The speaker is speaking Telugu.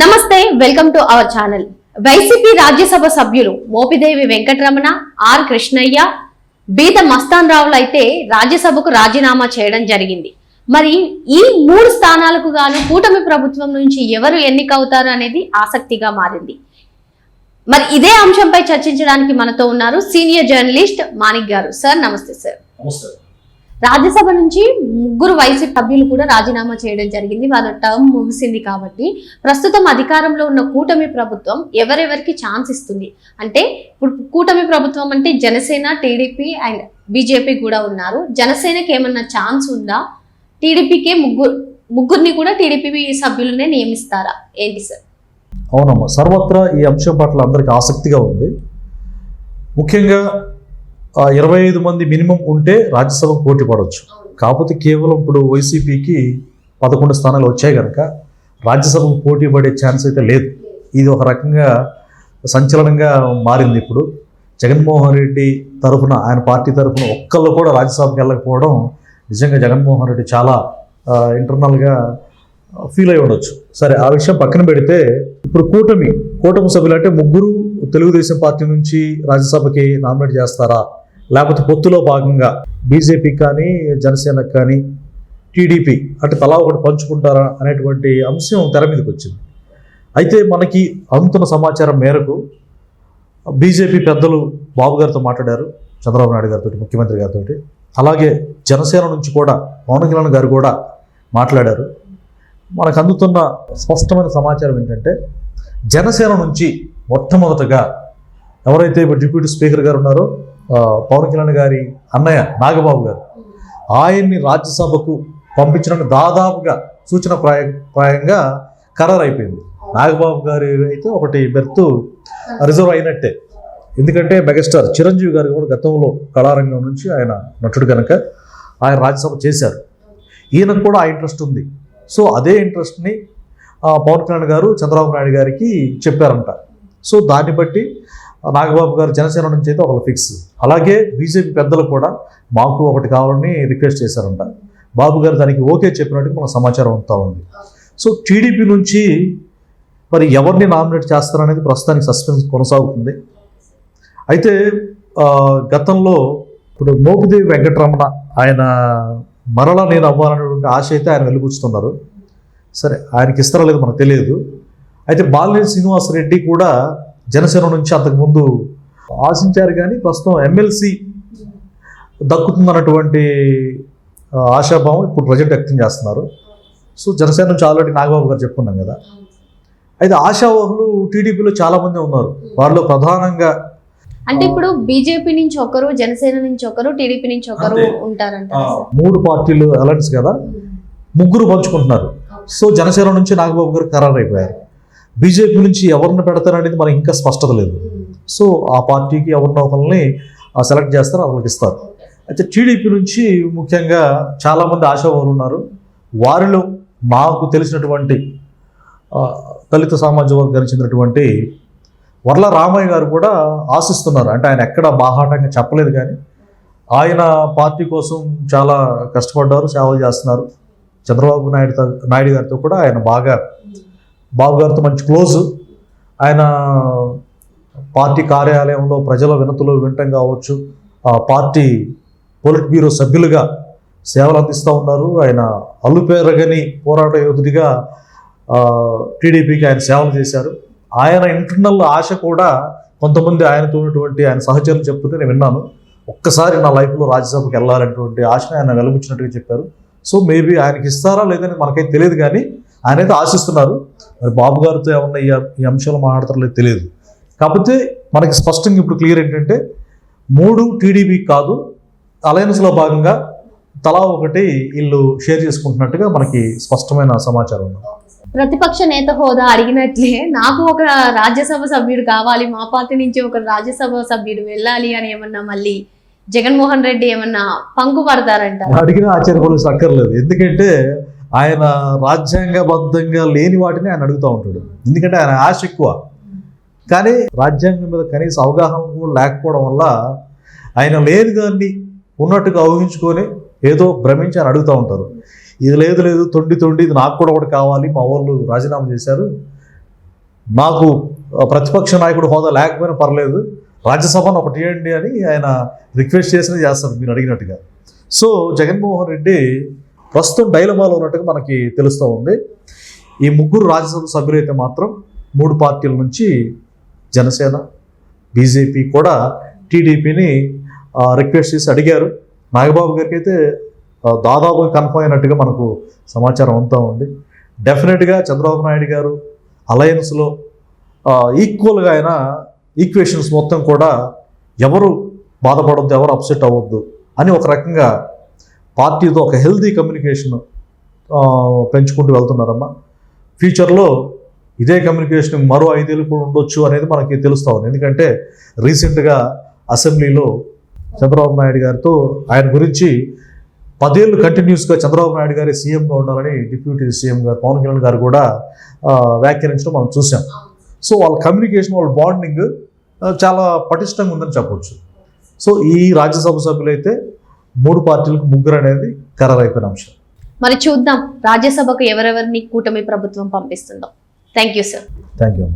నమస్తే welcome to our channel. YCP Rajya Sabha సభ్యులు మోపిదేవి వెంకటరమణ ఆర్ కృష్ణయ్య బీద మస్తాన్ రావులు అయితే రాజ్యసభకు రాజీనామా చేయడం జరిగింది. మరి ఈ మూడు స్థానాలకు గాను కూటమి ప్రభుత్వం నుంచి ఎవరు ఎన్నికవుతారు అనేది ఆసక్తిగా మారింది. మరి ఇదే అంశంపై చర్చించడానికి మనతో ఉన్నారు సీనియర్ జర్నలిస్ట్ మాణిక్ గారు. సార్ నమస్తే సార్. నమస్తే. రాజ్యసభ నుంచి ముగ్గురు వైసీపీ సభ్యులు కూడా రాజీనామా చేయడం జరిగింది. వాళ్ళ టర్మ్ ముగిసింది కాబట్టి ప్రస్తుతం అధికారంలో ఉన్న కూటమి ప్రభుత్వం ఎవరెవరికి ఛాన్స్ ఇస్తుంది? అంటే ఇప్పుడు కూటమి ప్రభుత్వం అంటే జనసేన టీడీపీ అండ్ బీజేపీ కూడా ఉన్నారు. జనసేనకి ఏమన్నా ఛాన్స్ ఉందా? టీడీపీకే ముగ్గురు ముగ్గురిని కూడా టీడీపీ సభ్యులనే నియమిస్తారా? ఏంటి సార్? అవునమ్మా సర్వత్రా ఈ అంశం పట్ల అందరికీ ఆసక్తిగా ఉంది. ముఖ్యంగా ఇరవై ఐదు మంది మినిమం ఉంటే రాజ్యసభకు పోటీ పడవచ్చు కాకపోతే కేవలం ఇప్పుడు వైసీపీకి పదకొండు స్థానాలు వచ్చాయి కనుక రాజ్యసభకు పోటీ పడే ఛాన్స్ అయితే లేదు. ఇది ఒక రకంగా సంచలనంగా మారింది ఇప్పుడు. జగన్మోహన్ రెడ్డి తరఫున ఆయన పార్టీ తరఫున ఒక్కళ్ళు కూడా రాజ్యసభకి వెళ్ళకపోవడం నిజంగా జగన్మోహన్ రెడ్డి చాలా ఇంటర్నల్గా ఫీల్ అయి ఉండొచ్చు. సరే ఆ విషయం పక్కన పెడితే ఇప్పుడు కూటమి కూటమి సభ్యులు అంటే ముగ్గురు తెలుగుదేశం పార్టీ నుంచి రాజ్యసభకి నామినేట్ చేస్తారా? లేకపోతే పొత్తులో భాగంగా బీజేపీ కానీ జనసేనకు కానీ టీడీపీ అంటే తలా ఒకటి పంచుకుంటారా అనేటువంటి అంశం తెర మీదకి వచ్చింది. అయితే మనకి అందుతున్న సమాచారం మేరకు బీజేపీ పెద్దలు బాబు గారితో మాట్లాడారు చంద్రబాబు నాయుడు గారితో ముఖ్యమంత్రి గారితో. అలాగే జనసేన నుంచి కూడా పవన్ కళ్యాణ్ గారు కూడా మాట్లాడారు. మనకు అందుతున్న స్పష్టమైన సమాచారం ఏంటంటే జనసేన నుంచి మొట్టమొదటగా ఎవరైతే ఇప్పుడు డిప్యూటీ స్పీకర్ గారు ఉన్నారో పవన్ కళ్యాణ్ గారి అన్నయ్య నాగబాబు గారు. ఆయన్ని రాజ్యసభకు పంపించడానికి దాదాపుగా సూచన ప్రాయ ప్రాయంగా ఖరారు అయిపోయింది నాగబాబు గారు అయితే ఒకటి బెర్త్ రిజర్వ్ అయినట్టే. ఎందుకంటే మెగాస్టార్ చిరంజీవి గారు కూడా గతంలో కళారంగం నుంచి ఆయన నటుడు కనుక ఆయన రాజ్యసభ చేశారు. ఈయనకు కూడా ఆ ఇంట్రెస్ట్ ఉంది. సో అదే ఇంట్రెస్ట్ని ఆ, పవన్ కళ్యాణ్ గారు చంద్రబాబు నాయుడు గారికి చెప్పారంట. సో దాన్ని బట్టి నాగబాబు గారు జనసేన నుంచి అయితే ఒకళ్ళు ఫిక్స్ అలాగే బీజేపీ పెద్దలు కూడా మాకు ఒకటి కావాలని రిక్వెస్ట్ చేశారంట. బాబు గారు దానికి ఓకే చెప్పినట్టుగా మన సమాచారం అంతా ఉంది. సో టీడీపీ నుంచి మరి ఎవరిని నామినేట్ చేస్తారనేది ప్రస్తుతానికి సస్పెన్స్ కొనసాగుతుంది. అయితే గతంలో ఇప్పుడు మోపిదేవి వెంకటరమణ ఆయన మరలా నేను అవ్వాలనేటువంటి ఆశ అయితే ఆయన వెలుగుచ్చుతున్నారు సరే ఆయనకి ఇస్తారో లేదో మనకు తెలియదు. అయితే బాలినేని శ్రీనివాసరెడ్డి కూడా జనసేన నుంచి అంతకుముందు ఆశించారు కానీ ప్రస్తుతం ఎమ్మెల్సీ దక్కుతుందన్నటువంటి ఆశాభావం ఇప్పుడు ప్రజెంట్ వ్యక్తం చేస్తున్నారు. సో జనసేన నుంచి ఆల్రెడీ నాగబాబు గారు చెప్పుకున్నాం కదా. అయితే ఆశావాహులు టీడీపీలో చాలామంది ఉన్నారు. వారిలో ప్రధానంగా అంటే ఇప్పుడు బీజేపీ నుంచి ఒకరు జనసేన నుంచి ఒకరు టీడీపీ నుంచి ఒకరు. ఉంటారంట మూడు పార్టీలు అలయన్స్ కదా ముగ్గురు పంచుకుంటున్నారు. సో జనసేన నుంచి నాగబాబు గారు ఖరారు అయిపోయారు బీజేపీ నుంచి ఎవరిని పెడతారనేది మనకి ఇంకా స్పష్టత లేదు. సో ఆ పార్టీకి ఎవరినో ఒకరిని సెలెక్ట్ చేస్తారు వాళ్ళకి ఇస్తారు. అయితే టీడీపీ నుంచి ముఖ్యంగా చాలామంది ఆశావాహులు ఉన్నారు. వారిలో నాకు తెలిసినటువంటి దళిత సామాజిక వర్గానికి చెందినటువంటి వర్ల రామయ్య గారు కూడా ఆశిస్తున్నారు. అంటే ఆయన ఎక్కడ బాహాటంగా చెప్పలేదు కానీ ఆయన పార్టీ కోసం చాలా కష్టపడ్డారు సేవలు చేస్తున్నారు. చంద్రబాబు నాయుడు నాయుడు గారితో కూడా ఆయన బాగా బాబు గారితో మంచి క్లోజ్. ఆయన పార్టీ కార్యాలయంలో ప్రజల వినతులు వినటం కావచ్చు ఆ పార్టీ పొలిట్ బ్యూరో సభ్యులుగా సేవలు అందిస్తూ ఉన్నారు. ఆయన అల్లుపేరగని పోరాట యోధుడిగా టీడీపీకి ఆయన సేవలు చేశారు. ఆయన ఇంటర్నల్ ఆశ కూడా కొంతమంది ఆయనతో ఉన్నటువంటి ఆయన సహచరులు చెప్తుంటే నేను విన్నాను. ఒక్కసారి నా లైఫ్లో రాజ్యసభకు వెళ్ళాలనేటువంటి ఆశను ఆయన వెలుగుచ్చినట్టుగా చెప్పారు. సో మేబీ ఆయనకి ఇస్తారా లేదని మనకైతే తెలియదు కానీ ఆయన అయితే ఆశిస్తున్నారు. మరి బాబు గారితో ఏమన్నా ఈ అంశాలు మాట్లాడతారో తెలియదు. కాకపోతే మనకి స్పష్టంగా ఇప్పుడు క్లియర్ ఏంటంటే మూడు టీడీపీ కాదు అలయన్స్లో భాగంగా తలా ఒకటి వీళ్ళు షేర్ చేసుకుంటున్నట్టుగా మనకి స్పష్టమైన సమాచారం ఉంది. ప్రతిపక్ష నేత హోదా అడిగినట్లే నాకు ఒక రాజ్యసభ సభ్యుడు కావాలి మా పార్టీ నుంచి ఒక రాజ్యసభ సభ్యుడు వెళ్ళాలి అని ఏమన్నా మళ్ళీ జగన్మోహన్ రెడ్డి ఏమన్నా పంకు పడతారంట అడిగిన ఆశ్చర్యపోవాల్సిన అక్కర్లేదు ఎందుకంటే ఆయన రాజ్యాంగబద్ధంగా లేని వాటిని ఆయన అడుగుతూ ఉంటాడు. ఎందుకంటే ఆయన ఆశ ఎక్కువ. కానీ రాజ్యాంగం మీద కనీస అవగాహన కూడా లేకపోవడం వల్ల ఆయన లేని దాన్ని ఉన్నట్టుగా ఊహించుకొని ఏదో భ్రమించి ఆయన అడుగుతూ ఉంటారు. ఇది లేదు లేదు తొండి తొండి ఇది నాకు కూడా ఒకటి కావాలి మా వాళ్ళు రాజీనామా చేశారు. నాకు ప్రతిపక్ష నాయకుడు హోదా లేకపోయినా పర్లేదు రాజ్యసభను ఒకటి ఇవ్వండి అని ఆయన రిక్వెస్ట్ చేసినది చేస్తారు మీరు అడిగినట్టుగా. సో జగన్మోహన్ రెడ్డి ప్రస్తుతం డైలమాలో ఉన్నట్టుగా మనకి తెలుస్తూ ఉంది. ఈ ముగ్గురు రాజ్యసభ సభ్యులైతే మాత్రం మూడు పార్టీల నుంచి జనసేన బీజేపీ కూడా టీడీపీని రిక్వెస్ట్ చేసి అడిగారు. నాగబాబు గారికి అయితే దాదాపు కన్ఫర్మ్ అయినట్టుగా మనకు సమాచారం అంతా ఉంది. డెఫినెట్గా చంద్రబాబు నాయుడు గారు అలయన్స్లో ఈక్వల్గా ఆయన ఈక్వేషన్స్ మొత్తం కూడా ఎవరు బాధపడొద్దు ఎవరు అప్సెట్ అవ్వద్దు అని ఒక రకంగా పార్టీతో ఒక హెల్దీ కమ్యూనికేషన్ పెంచుకుంటూ వెళ్తున్నారమ్మా. ఫ్యూచర్లో ఇదే కమ్యూనికేషన్ మరో ఐదేళ్ళు కూడా ఉండొచ్చు అనేది మనకి తెలుస్తూ ఉంది. ఎందుకంటే రీసెంట్గా అసెంబ్లీలో చంద్రబాబు నాయుడు గారితో ఆయన గురించి పదేళ్ళు కంటిన్యూస్గా చంద్రబాబు నాయుడు గారి సీఎంగా ఉండాలని డిప్యూటీ సీఎం గారు పవన్ కళ్యాణ్ గారు కూడా వ్యాఖ్యానించడం మనం చూసాం. సో వాళ్ళ కమ్యూనికేషన్ వాళ్ళ బాండింగ్ చాలా పటిష్టంగా ఉందని చెప్పవచ్చు సో ఈ రాజ్యసభ సభ్యులైతే మూడు పార్టీలకు ముగ్గురు అనేది ఖరారైపోయిన అంశం. మరి చూద్దాం రాజ్యసభకు ఎవరెవరిని కూటమి ప్రభుత్వం పంపిస్తుందో. Thank you sir thank you